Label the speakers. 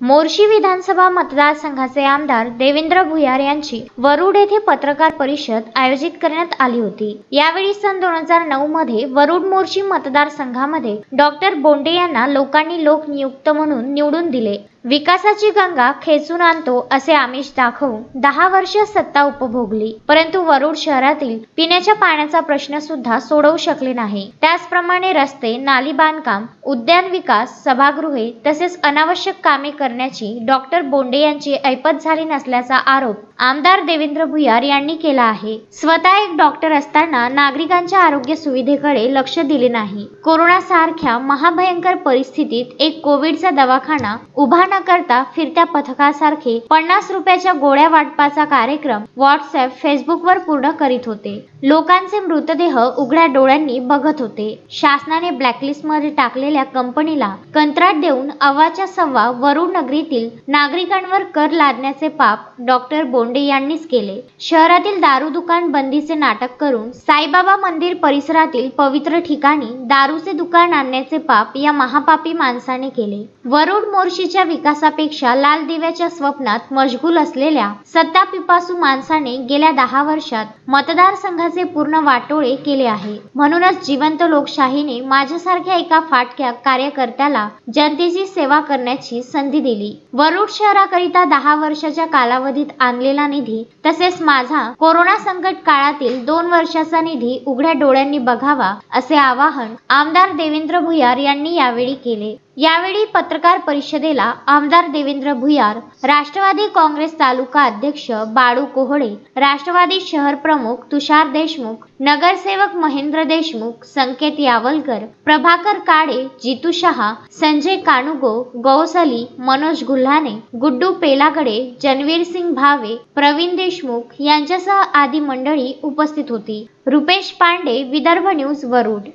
Speaker 1: मोर्शी विधानसभा मतदारसंघाचे आमदार देवेंद्र भुयार यांची वरुड येथे पत्रकार परिषद आयोजित करण्यात आली होती. यावेळी सन दोन हजार नऊ मध्ये वरुड मोर्शी मतदारसंघामध्ये डॉक्टर बोंडे यांना लोकांनी लोकनियुक्त म्हणून निवडून दिले. विकासाची गंगा खेचून आणतो असे आमिष दाखवून दहा वर्ष सत्ता उपभोगली. परंतु वरुड शहरातील पिण्याच्या पाण्याचा प्रश्न सुद्धा सोडवू शकले नाही. त्याचप्रमाणे रस्ते नाली बांधकाम उद्यान विकास सभागृहे तसेच अनावश्यक कामे करण्याची डॉक्टर बोंडे यांची ऐपत झाली नसल्याचा आरोप आमदार देवेंद्र भुयार यांनी केला आहे. स्वतः एक डॉक्टर असताना नागरिकांच्या आरोग्य सुविधेकडे लक्ष दिले नाही. कोरोना सारख्या महाभयंकर परिस्थितीत एक कोविडचा दवाखाना उभा न करता फिरत्या पथकासारखे पन्नास रुपयाच्या गोळ्या वाटपाचा कार्यक्रम व्हॉट्सअप फेसबुकवर पूर्ण करीत होते. लोकांचे मृतदेह उघड्या डोळ्यांनी बघत होते. शासनाने ब्लॅकलिस्टमध्ये टाकलेल्या कंपनीला कंत्राट देऊन अव्वाच्या सव्वा वरुण नगरीतील नागरिकांवर कर लादण्याचे पाप डॉक्टर बोंडे यांनीच केले. शहरातील दारू दुकान बंदीचे नाटक करून साईबाबा मंदिर परिसरातील पवित्र ठिकाणी दारूचे दुकान आणण्याचे पाप या महापापी माणसाने केले. वरुण मोर्शीच्या विकासापेक्षा लाल दिव्याच्या स्वप्नात मशगूल असलेल्या सत्ता पिपासू माणसाने गेल्या दहा वर्षात मतदारसंघाचे पूर्ण वाटोळे केले आहे. म्हणूनच जिवंत लोकशाहीने माझ्यासारख्या एका फाटक्या कार्यकर्त्याला जनतेची सेवा करण्याची संधी दिली. वरुड शहराकरिता दहा वर्षाच्या कालावधीत आणलेला निधी तसेच माझा कोरोना संकट काळातील दोन वर्षाचा निधी उघड्या डोळ्यांनी बघावा असे आवाहन आमदार देवेंद्र भुयार यांनी यावेळी केले. यावेळी पत्रकार परिषदेला आमदार देवेंद्र भुयार राष्ट्रवादी काँग्रेस तालुका अध्यक्ष बाळू कोहडे राष्ट्रवादी शहर प्रमुख तुषार देशमुख नगरसेवक महेंद्र देशमुख संकेत यावलकर प्रभाकर काळे जितू शहा संजय कानुगो गौसली मनोज गुल्हाने गुड्डू पेलागडे जनवीर सिंग भावे प्रवीण देशमुख यांच्यासह आदी मंडळी उपस्थित होती. रुपेश पांडे विदर्भ न्यूज वरुड.